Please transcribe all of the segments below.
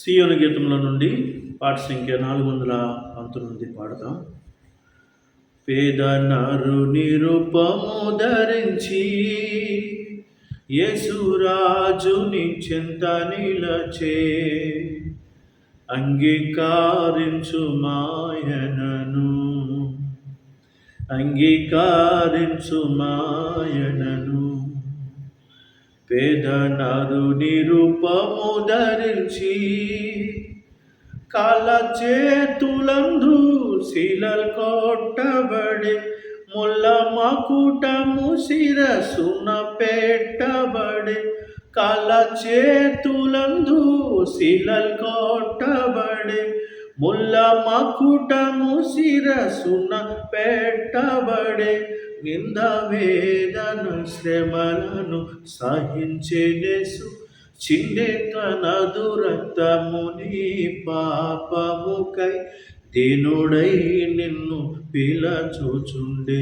సియోని గీతంలో నుండి పాట సంఖ్య నాలుగు వందల పంతొమ్మిది పాడతాం. పేద నరుని రూపము ధరించి యేసురాజుని చింత నిలచే అంగీకారించు మాయనను అంగీకారించు మాయనను పేద నిరూపము ధరించి కాల చేతులందు శిలల్ కొట్టబడి ముల్ల మకుటము శిరసున పెట్టబడి కాల చేతులందు శిలల్ కొట్టబడి ముల్ల మకుటము శిరసున పెట్టబడి నింద వేదన శ్రమలను సహించేసు చిండే తన దురక్తముని పాపముకై దీనుడై నిన్ను పిలచూచుండే.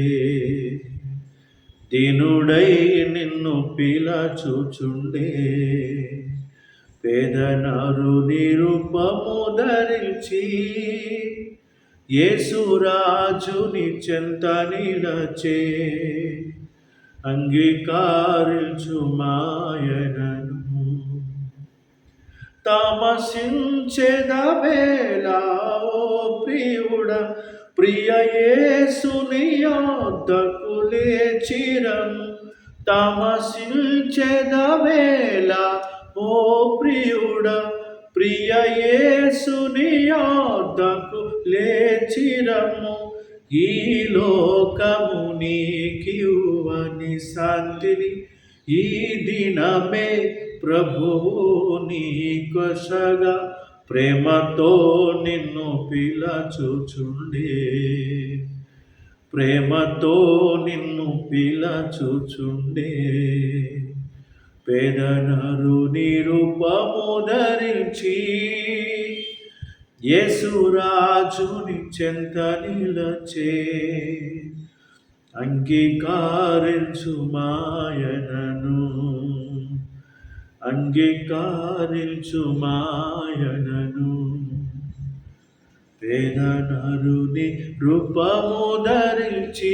దీనుడై నిన్ను పిలచూచుండే. పేదనారు నిరుపము ధరించి యేసురాజుని చెంత నిలచే అంగీకారించు మాయనను తమసించెదవేలా ఓ ప్రియుడ ప్రియ యేసుని యొద్దకు లేచిరము తమసించెదవేలా ఓ ప్రియుడ ప్రియ యేసుని లేచిరము. ఈ లోకము నీకివ్వని శాంతిని. ఈ దినమే ప్రభువు నీకొసగా ప్రేమతో నిన్ను పిలచుచుండే. ప్రేమతో నిన్ను పిలచుచుండే. పేదనరు నిరూపము ధరించి యేసురాజుని చెంత నిలచే అంగీకారించు మాయనను అంగీకారించు మాయనను పేదనరుని రూపము ధరించి